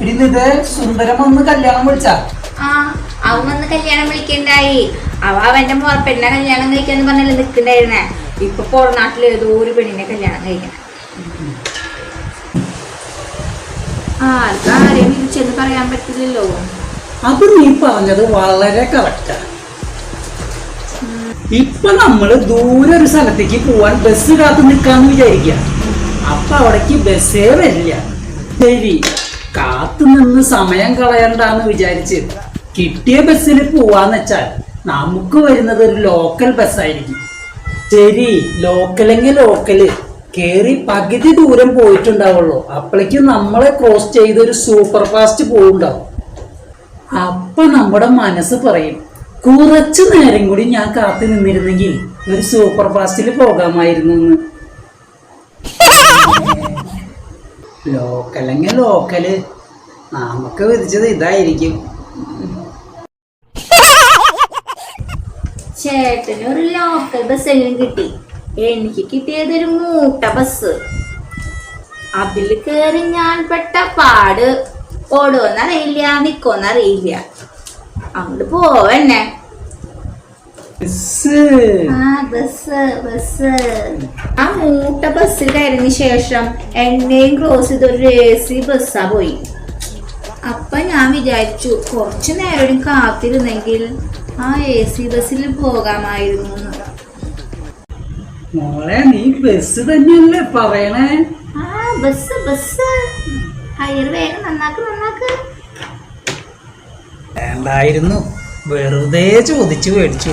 ഇടിന്നിത് സുന്ദരം വന്ന് കല്യാണം വിളിച്ച. ആ അവൻ വന്ന് കല്യാണം വിളിക്കണ്ടായി. അവ അവന്റെ പെണ്ണെ കല്യാണം കഴിക്കാന്ന് പറഞ്ഞല്ലേ നിക്കണ്ടായിരുന്നെ ഇപ്പൊ പോറ നാട്ടിൽ ഏതോ ഒരു പെണ്ണിനെ കല്യാണം കഴിക്കണം. ആർക്കും ആരെയും വിളിച്ചെന്ന് പറയാൻ പറ്റില്ലല്ലോ. അത് നീ പറഞ്ഞത് വളരെ കറക്റ്റാ ഇപ്പൊ നമ്മൾ ദൂരെ ഒരു സ്ഥലത്തേക്ക് പോവാൻ ബസ് കാത്തു നിൽക്കാന്ന് വിചാരിക്ക. അപ്പൊ അവിടേക്ക് ബസ്സേ വരില്ല. ശരി. കാത്തു നിന്ന് സമയം കളയണ്ടെന്ന് വിചാരിച്ച് കിട്ടിയ ബസ്സിൽ പോവാന്ന് വെച്ചാൽ നമുക്ക് വരുന്നത് ഒരു ലോക്കൽ ബസ്സായിരിക്കും ശരി ലോക്കലെങ്കിൽ ലോക്കൽ കേറി പകുതി ദൂരം പോയിട്ടുണ്ടാവുള്ളൂ. അപ്പോഴേക്കും നമ്മളെ ക്രോസ് ചെയ്ത് ഒരു സൂപ്പർ ഫാസ്റ്റ് പോവുണ്ടാവും. അപ്പൊ നമ്മുടെ മനസ്സ് പറയും കുറച്ചു നേരം കൂടി ഞാൻ കാത്തു നിന്നിരുന്നെങ്കിൽ ഒരു സൂപ്പർ ഫാസ്റ്റിൽ പോകാമായിരുന്നു എന്ന് ലോക്കലെങ്കിൽ ലോക്കൽ. നമുക്ക് വിധിച്ചത് ഇതായിരിക്കും. ചേട്ടന് ഒരു ലോക്കൽ ബസ് എങ്കിലും കിട്ടി. എനിക്ക് കിട്ടിയത് ഒരു മൂട്ട ബസ് അതിൽ കയറി ഞാൻ പെട്ട പാട്. ഓടുമെന്നറിയില്ല നിക്കോന്നറിയില്ല. അങ്ങോട്ട് പോവന്നെ. ബസ്. ആ ബസ് ബസ്. ആ മൂട്ട ബസ്സിൽ കയറിന് ശേഷം. എന്നെയും ക്രോസ് ചെയ്ത് ഒരു എ സി ബസ്സാ പോയി. അപ്പൊ ഞാൻ വിചാരിച്ചു കുറച്ചു നേരം കാത്തിരുന്നെങ്കിൽ ആ എ സി ബസ്സിൽ പോകാമായിരുന്നു. മോളെ നീ ബസ് തന്നെയല്ലേ പറയണേ? ആ ബസ് ബസ്. ഹയർ വേഗം നന്നാക്ക് നന്നാക്ക്. വേണ്ടായിരുന്നു വെറുതെ ചോദിച്ചു മേടിച്ചു.